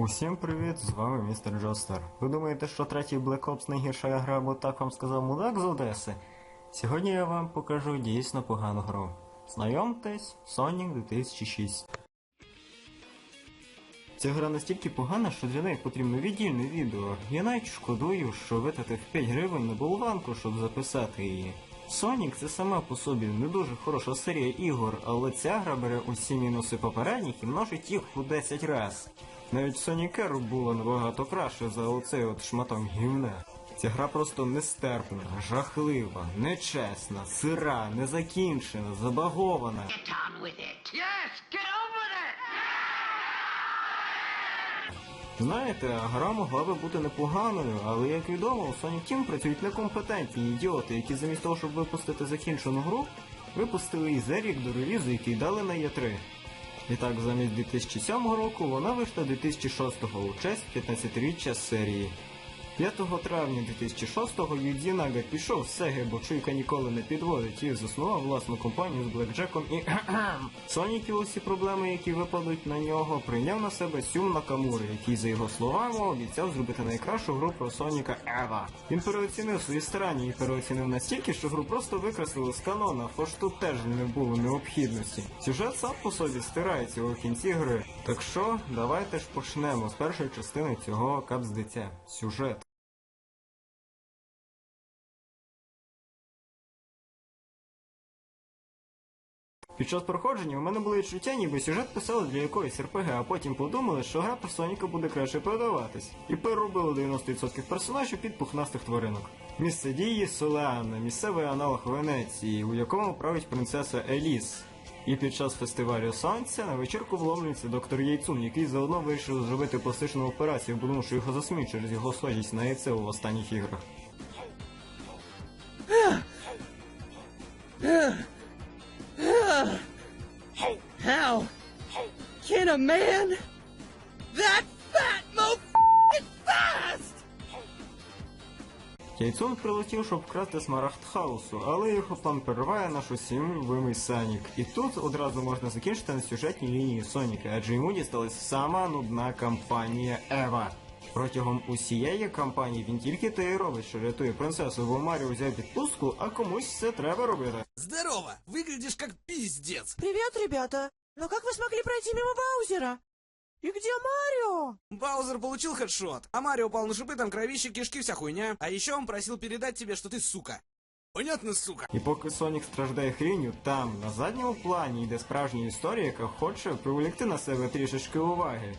Усім привіт, з вами містер Джостер. Ви думаєте, що третій Black Ops найгірша гра, бо так вам сказав мудак з Одеси? Сьогодні я вам покажу дійсно погану гру. Знайомтесь, Sonic 2006. Ця гра настільки погана, що для неї потрібно віддільне відео. Я навіть шкодую, що витратив 5 гривень на болванку, щоб записати її. Sonic це сама по собі не дуже хороша серія ігор, але ця гра бере усі мінуси попередніх і множить їх у 10 раз. Навіть Air було набагато краще за оцей от шматок гівна. Ця гра просто нестерпна, жахлива, нечесна, сира, незакінчена, забагована. Get on with it. Yes, get on it. Знаєте, гра могла би бути непоганою, але як відомо, у Sonic Team працюють некомпетентні ідіоти, які замість того, щоб випустити закінчену гру, випустили її за рік до релізу, який дали на Є3. І так, замість 2007 року вона вийшла 2006 у честь 15-річчя серії. 5 травня 2006-го Юдзі Нага пішов з Сеги, бо чуйка ніколи не підводить і заснував власну компанію з Блекджеком і Сонік і усі проблеми, які випадуть на нього, прийняв на себе Сюм Накамури, який, за його словами, обіцяв зробити найкращу гру про Соніка Ева. Він переоцінив свої старання і переоцінив настільки, що гру просто викреслили з канона, хоч тут теж не було необхідності. Сюжет сам по собі стирається у кінці гри. Так що, давайте ж почнемо з першої частини цього капздеця. Сюжет. Під час проходження у мене були відчуття, ніби сюжет писали для якоїсь РПГ, а потім подумали, що гра про Соніка буде краще продаватись. І переробили 90% персонажів під пухнастих тваринок. Місце дії Солеанна, місцевий аналог Венеції, у якому править принцеса Еліс. І під час фестивалю сонця на вечірку вломлюється доктор Яйцун, який заодно вирішив зробити пластичну операцію, бо що його засміють через його схожість на яйце у останніх іграх. How can a man that fat mo fast? Яйцун прилетів, щоб вкрасти смарагд хаосу, але його план перериває наш усім любимий Санік. І тут одразу можна закінчити на сюжетній лінії Соніка, адже йому дісталась сама нудна кампанія Ева. Протягом усієї кампанії він тільки те й робить, що рятує принцесу, бо Маріо взяв відпустку, а комусь це треба робити. Здорово! Выглядишь как пиздец! Привет, ребята! Но как вы смогли пройти мимо Баузера? И где Марио? Баузер получил хедшот, а Марио упал на шипы, там кровище, кишки, вся хуйня. А еще он просил передать тебе, что ты сука. Понятно, сука? І поки Сонік страждає хрінню, там, на задньому плані, йде справжня історія, яка хоче приволікти на себе трішечки уваги.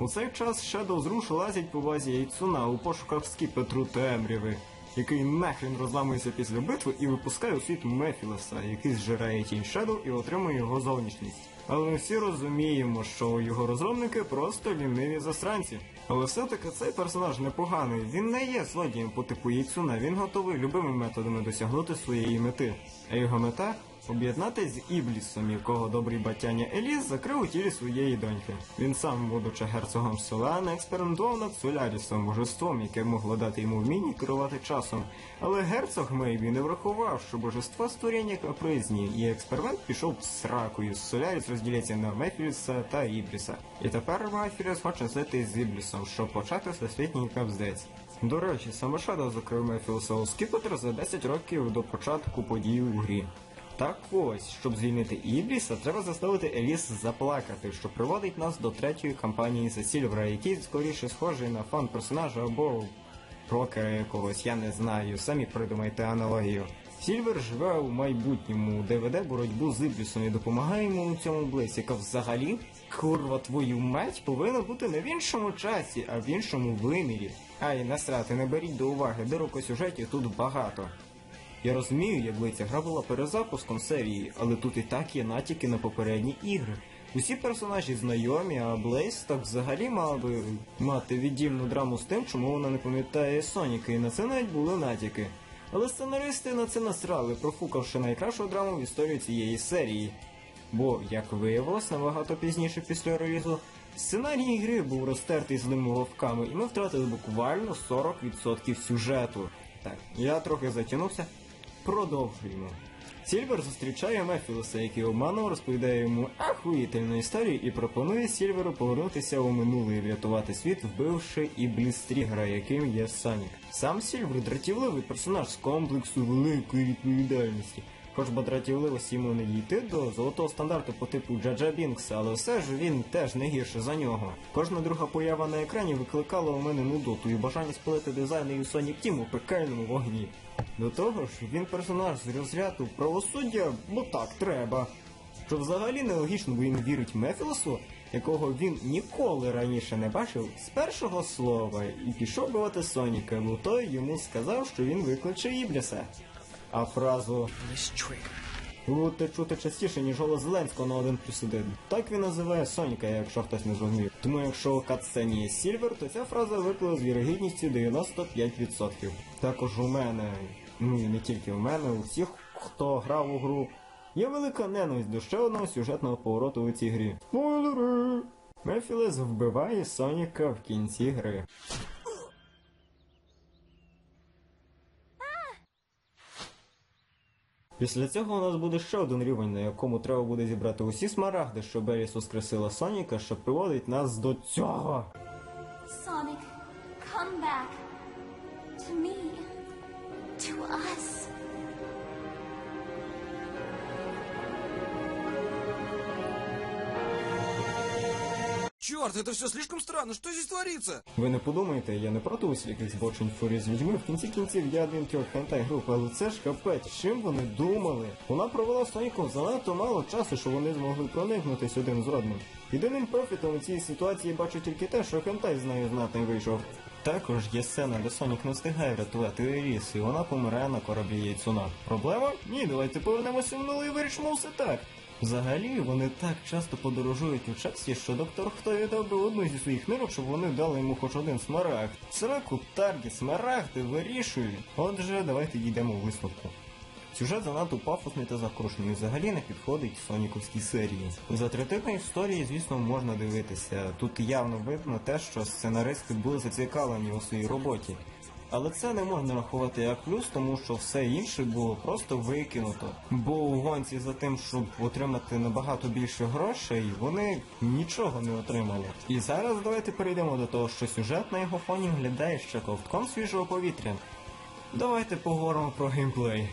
У цей час Shadow зруш лазять по базі Яйцуна у пошуках скіпетру темряви, який нахрен розламується після битви і випускає у світ Мефілеса, який зжирає тінь Shadow і отримує його зовнішність. Але ми всі розуміємо, що його розробники просто ліниві засранці. Але все-таки цей персонаж непоганий. Він не є злодієм по типу Яйцуна, він готовий любими методами досягнути своєї мети. А його мета об'єднатись з Іблісом, якого добрий батяня Еліс закрив у тілі своєї доньки. Він сам, будучи герцогом Солана, експериментував над Солярісом, божеством, яке могло дати йому вміння керувати часом. Але герцог Мейбі не врахував, що божества створіння капризні, і експеримент пішов сракою. Соляріс розділяється на Мефіліса та Ібліса. І тепер Мефіліс хоче злити з Іблісом, щоб почати всесвітній капздець. До речі, саме закрив Мефіліса у Скіпетр за 10 років до початку подій у грі. Так ось, щоб звільнити Ібліса, треба заставити Еліс заплакати, що приводить нас до третьої кампанії за Сільвера, який скоріше схожий на фан персонажа або рокера якогось, я не знаю, самі придумайте аналогію. Сільвер живе у майбутньому, де веде боротьбу з Іблісом і допомагає йому у цьому близь, яка взагалі, курва твою мать, повинна бути не в іншому часі, а в іншому вимірі. Ай, насрати, не беріть до уваги, дирок у сюжеті тут багато. Я розумію, якби ця гра була перезапуском серії, але тут і так є натяки на попередні ігри. Усі персонажі знайомі, а Блейз так взагалі мав би мати віддільну драму з тим, чому вона не пам'ятає Соніка, і на це навіть були натяки. Але сценаристи на це насрали, профукавши найкращу драму в історії цієї серії. Бо, як виявилось, набагато пізніше після релізу, сценарій гри був розтертий злими вовками, і ми втратили буквально 40% сюжету. Так, я трохи затягнувся. Продовжуємо. Сільвер зустрічає Мефілоса, який обманом розповідає йому ахуїтельну історію і пропонує Сільверу повернутися у минуле і врятувати світ, вбивши і Блістрігера, яким є Санік. Сам Сільвер дратівливий персонаж з комплексу великої відповідальності. Хоч дратівливості йому не дійти до золотого стандарту по типу Джаджа Бінкса, але все ж він теж не гірше за нього. Кожна друга поява на екрані викликала у мене нудоту і бажання спалити дизайн і Sonic Team у пекельному вогні. До того ж, він персонаж з розряду правосуддя, бо так треба. Що взагалі нелогічно, бо він вірить Мефілосу, якого він ніколи раніше не бачив з першого слова, і пішов бивати Соніка, бо той йому сказав, що він викличе Ібліса. А фразу Будете чути частіше, ніж голос Зеленського на 1 плюс 1. Так він називає Соніка, якщо хтось не зрозумів. Тому якщо у катсцені є Сільвер, то ця фраза випала з вірогідністю 95%. Також у мене, ну і не тільки у мене, у всіх, хто грав у гру, є велика ненависть до ще одного сюжетного повороту у цій грі. Спойлери! Мефілес вбиває Соніка в кінці гри. Після цього у нас буде ще один рівень, на якому треба буде зібрати усі смарагди, що Беріс воскресила Соніка, що приводить нас до цього. Sonic, come back. To me. To us. Черт, это все слишком странно, что здесь творится? Ви не подумайте, я не проти усіляких збочень фурі з людьми. В кінці кінців я один кіл хентай груп, але це ж капець, чим вони думали? Вона провела Соніком занадто мало часу, що вони змогли проникнутись один з одним. Єдиним профітом у цій ситуації бачу тільки те, що хентай з нею знатний вийшов. Також є сцена, де Сонік не встигає врятувати Еріс, і вона помирає на кораблі яйцуна. Проблема? Ні, давайте повернемося в минуле і вирішимо все так. Взагалі, вони так часто подорожують у часі, що доктор хто віддав би одну зі своїх нирок, щоб вони дали йому хоч один смарагд. Сраку, таргі, смарагди вирішують. Отже, давайте дійдемо у висновку. Сюжет занадто пафосний та закрушений, взагалі не підходить Соніковській серії. За третиною історії, звісно, можна дивитися. Тут явно видно те, що сценаристи були зацікавлені у своїй роботі. Але це не можна рахувати як плюс, тому що все інше було просто викинуто. Бо у гонці за тим, щоб отримати набагато більше грошей, вони нічого не отримали. І зараз давайте перейдемо до того, що сюжет на його фоні виглядає ще ковтком свіжого повітря. Давайте поговоримо про геймплей.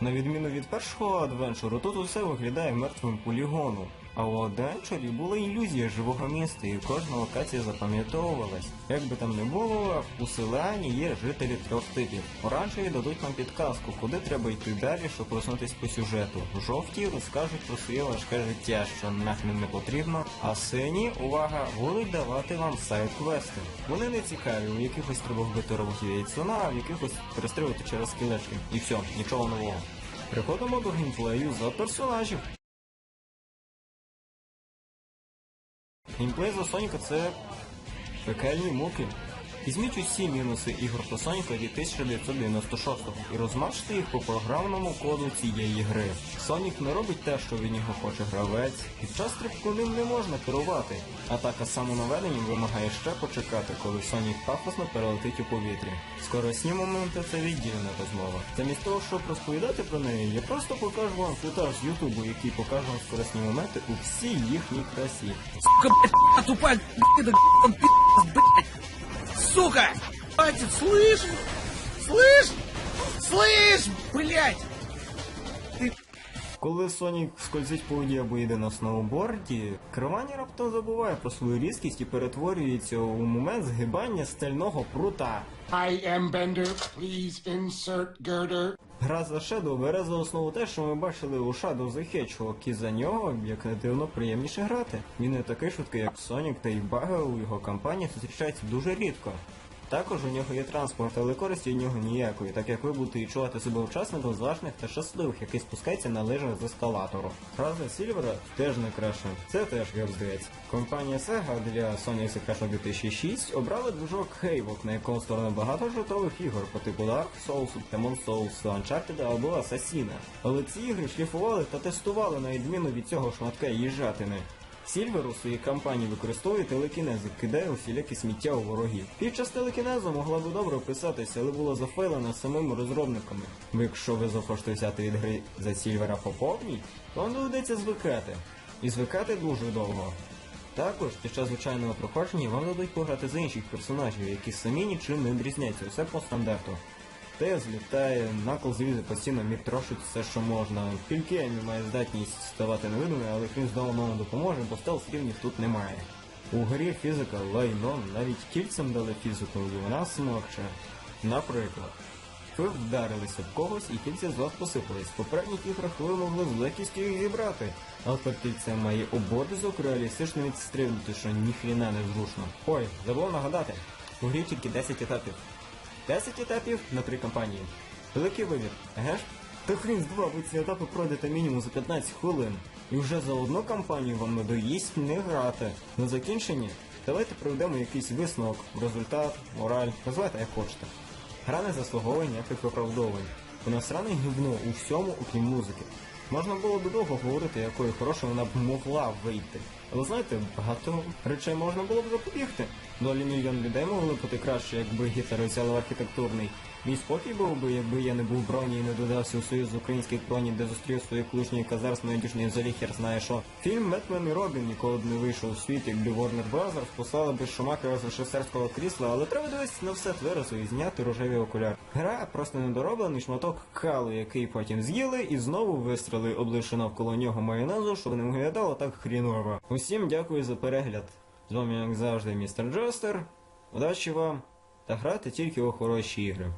На відміну від першого адвенчуру, тут усе виглядає мертвим полігоном. А у адвенчурі була ілюзія живого міста, і кожна локація запам'ятовувалась. Як би там не було, у селані є жителі трьох типів. Оранжеві дадуть нам підказку, куди треба йти далі, щоб проснутись по сюжету. Жовті розкажуть про своє важке життя, що нахрен не потрібно. А сині, увага, будуть давати вам сайт-квести. Вони не цікаві, у якихось треба вбити роботів яйцона, а в якихось перестрілити через скелечки. І все, нічого нового. Приходимо до геймплею за персонажів. Геймплей за Соніка це пекельні муки. Візьміть усі мінуси ігор про Соніка 1996 і розмажте їх по програмному коду цієї гри. Сонік не робить те, що від нього хоче гравець. Під час стрибку ним не можна керувати. Атака самонаведенням вимагає ще почекати, коли Сонік пафосно перелетить у повітрі. Скоросні моменти це віддільна розмова. Замість того, щоб розповідати про неї, я просто покажу вам футаж з Ютубу, який покаже вам скоросні моменти у всій їхній красі. Сука, блядь, блядь Сука! Хватит, слышь? Слышь? Слышь, блядь! Коли Сонік скользить по воді або йде на сноуборді, керування раптом забуває про свою різкість і перетворюється у момент згибання стального прута. I am Bender. Please insert girder. Гра за Shadow бере за основу те, що ми бачили у Shadow the Hedgehog, і за нього, як не дивно, приємніше грати. Він не такий швидкий, як Сонік, та й баги у його кампаніях зустрічаються дуже рідко. Також у нього є транспорт, але користі від нього ніякої, так як ви будете відчувати себе учасником зважних та щасливих, який спускається на з ескалатору. Фраза Сільвера теж не краще. Це теж здається. Компанія Sega для Sony Secret 2006 обрала движок Havok, на якому створено багато жартових ігор по типу Dark Souls, Demon Souls, Uncharted або Assassina. Але ці ігри шліфували та тестували на відміну від цього шматка їжатини. Сільвер у своїй кампанії використовує телекінез і кидає усілякі сміття у ворогів. Під час телекінезу могла би добре описатися, але була зафейлена самими розробниками. Бо якщо ви захочете від гри за Сільвера по повній, вам доведеться звикати. І звикати дуже довго. Також під час звичайного проходження вам дадуть пограти за інших персонажів, які самі нічим не відрізняються, все по стандарту. Те злітає, накл злізе постійно міг трошить все, що можна. Тільки Емі має здатність ставати невидимою, але крім здаваного допоможе, бо стелс рівнів тут немає. У грі фізика лайно, навіть кільцем дали фізику, і вона смокче. Наприклад, ви вдарилися в когось і кільця з вас посипались. В попередніх іграх ви могли з легкістю їх зібрати. Але тепер має обов'язок реалістично відстрибнути, що ніхріна не зручно. Ой, забув нагадати, у грі тільки 10 етапів. 10 етапів на 3 кампанії. Великий вибір, еге ж? Та хрін з два, ви ці етапи пройдете мінімум за 15 хвилин. І вже за одну кампанію вам надоїсть не грати. На закінченні давайте проведемо якийсь висновок, результат, мораль, називайте як хочете. Гра не заслуговує ніяких виправдовувань. Вона сране гівно у всьому, окрім музики. Можна було б довго говорити, якою хорошою вона б могла вийти. Але знаєте, багато речей можна було б запобігти. Долі мільйон людей могли бути краще, якби Гітлер взяли архітектурний. Мій спокій був би, якби я не був броні і не додався у союз українських броній, де зустрів свою колишньої казарсної дішні взагалі хер знає що. Фільм Бетмен і Робін ніколи б не вийшов у світ, якби Warner Bros. послали би Шумахера з режисерського крісла, але треба дивитися на все тверезо і зняти рожеві окуляри. Гра просто недороблений шматок калу, який потім з'їли і знову вистріли, обливши навколо нього майонезу, щоб не виглядало так хріново. Усім дякую за перегляд. З вами, як завжди, містер Джостер. Удачі вам та грати тільки у хороші ігри.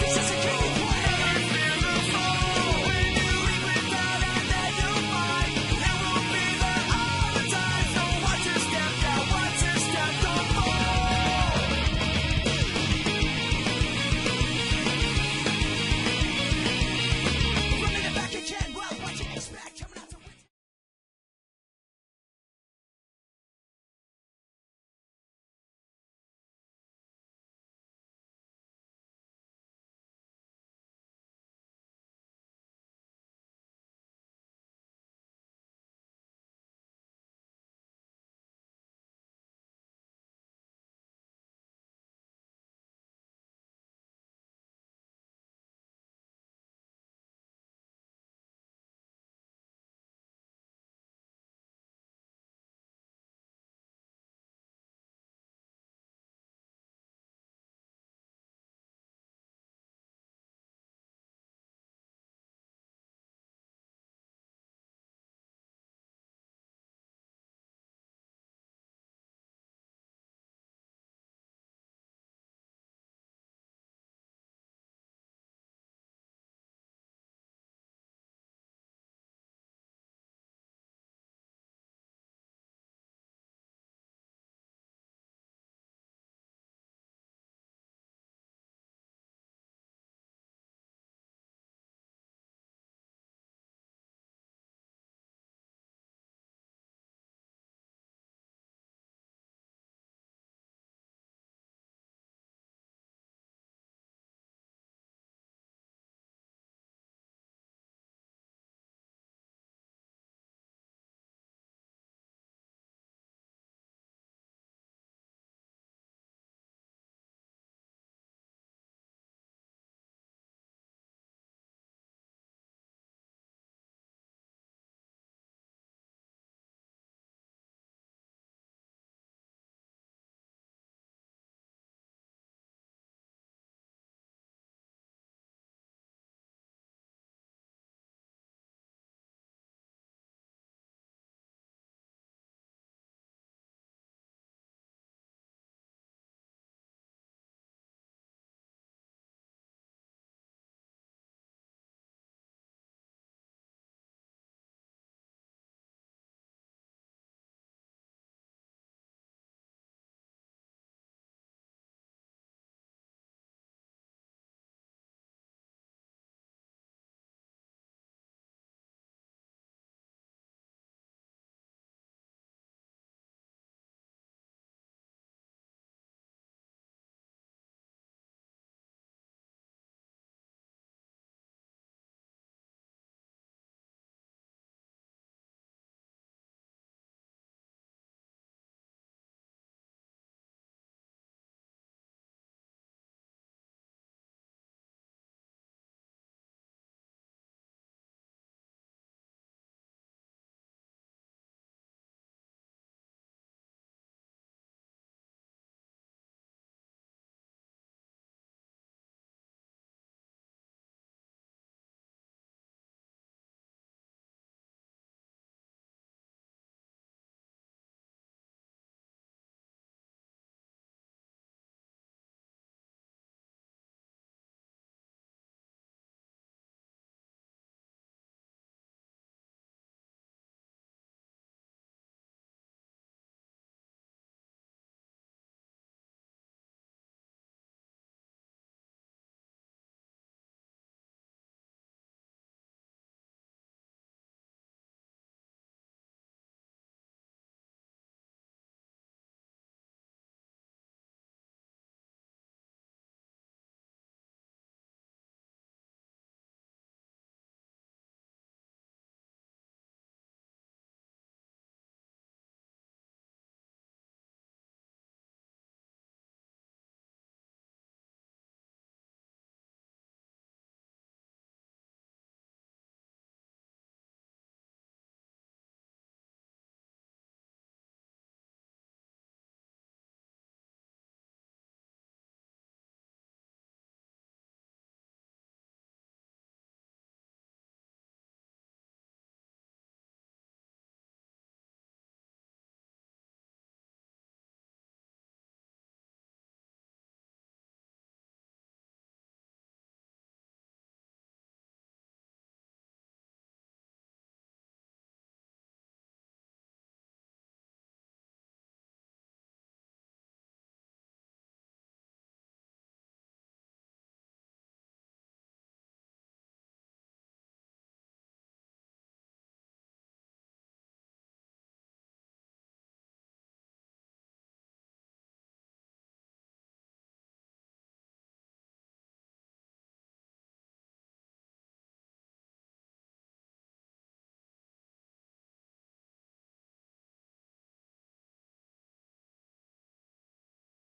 Just